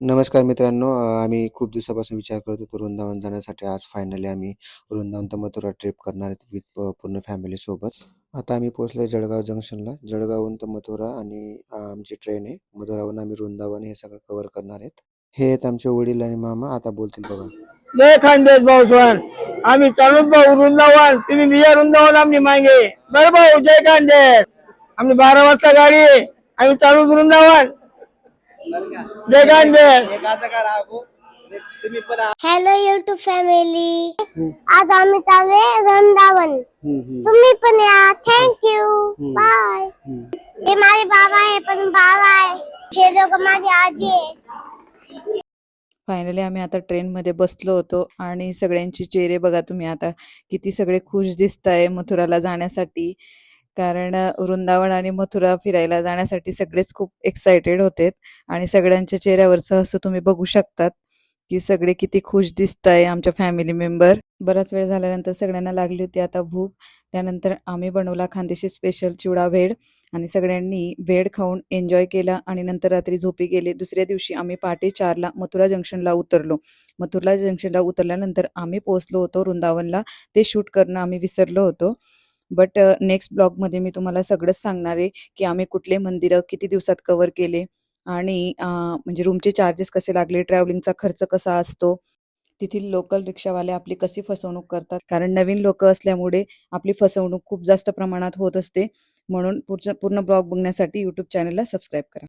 नमस्कार मित्रांनो आम्ही खूप दिवसापासून विचार करत होतो वृंदावन जाण्यासाठी. आज फायनली आम्ही वृंदावन तर मथुरा ट्रिप करणार आहेत विथ पूर्ण फॅमिली सोबत. आता आम्ही पोहोचलो जळगाव जंक्शनला जळगावहून तर मथुरा आणि आमची ट्रेन आहे. मथुराहून आम्ही वृंदावन हे सगळं कव्हर करणार आहेत. हे आहेत आमचे वडील आणि मामा. आता बोलतील बघा. जय खानदेश भाऊ सोहन. आम्ही चालू भाऊ वृंदावन. तुम्ही बिया वृंदावन आम्ही मागे. बरं भाऊ जय खानदेश आम्ही बारा वाजता गाडी आहे. आम्ही चालू वृंदावन. हॅलो युट्यूब फॅमिली आज आम्ही चालू आहे वृंदावन. तुम्ही पण या. थँक्यू बाय हे माझे बाबा आहे पण बाबा आहे. हे दोघं माझी आजी आहे. फायनली आम्ही आता ट्रेनमध्ये बसलो होतो आणि सगळ्यांचे चेहरे बघा तुम्ही आता. किती सगळे खुश दिसत आहे मथुराला जाण्यासाठी. कारण वृंदावन आणि मथुरा फिरायला जाण्यासाठी सगळेच खूप एक्सायटेड होते आणि सगळ्यांच्या चेहऱ्यावरचं असं तुम्ही बघू शकतात की सगळे किती खुश दिसत आहे आमच्या फॅमिली मेंबर बराच वेळ झाल्यानंतर सगळ्यांना लागली होती आता भूक. त्यानंतर आम्ही बनवला खानदेशी स्पेशल चिवडा भेड आणि सगळ्यांनी भेड खाऊन एन्जॉय केला आणि नंतर रात्री झोपी गेले. दुसऱ्या दिवशी आम्ही पहाटे चारला मथुरा जंक्शनला उतरलो. मथुरा जंक्शनला उतरल्यानंतर आम्ही पोहोचलो होतो वृंदावनला. ते शूट करणं आम्ही विसरलो होतो. बट नेक्स्ट ब्लॉगमध्ये मी तुम्हाला सगळंच सांगणार आहे की आम्ही कुठले मंदिरं किती दिवसात कव्हर केले आणि म्हणजे रूमचे चार्जेस कसे लागले ट्रॅव्हलिंगचा खर्च कसा असतो तेथील लोकल रिक्षावाले आपली कशी फसवणूक करतात कारण नवीन लोक असल्यामुळे आपली फसवणूक खूप जास्त प्रमाणात होत असते. म्हणून पुढच्या पूर्ण ब्लॉग बघण्यासाठी यूट्यूब चॅनलला सबस्क्राईब करा.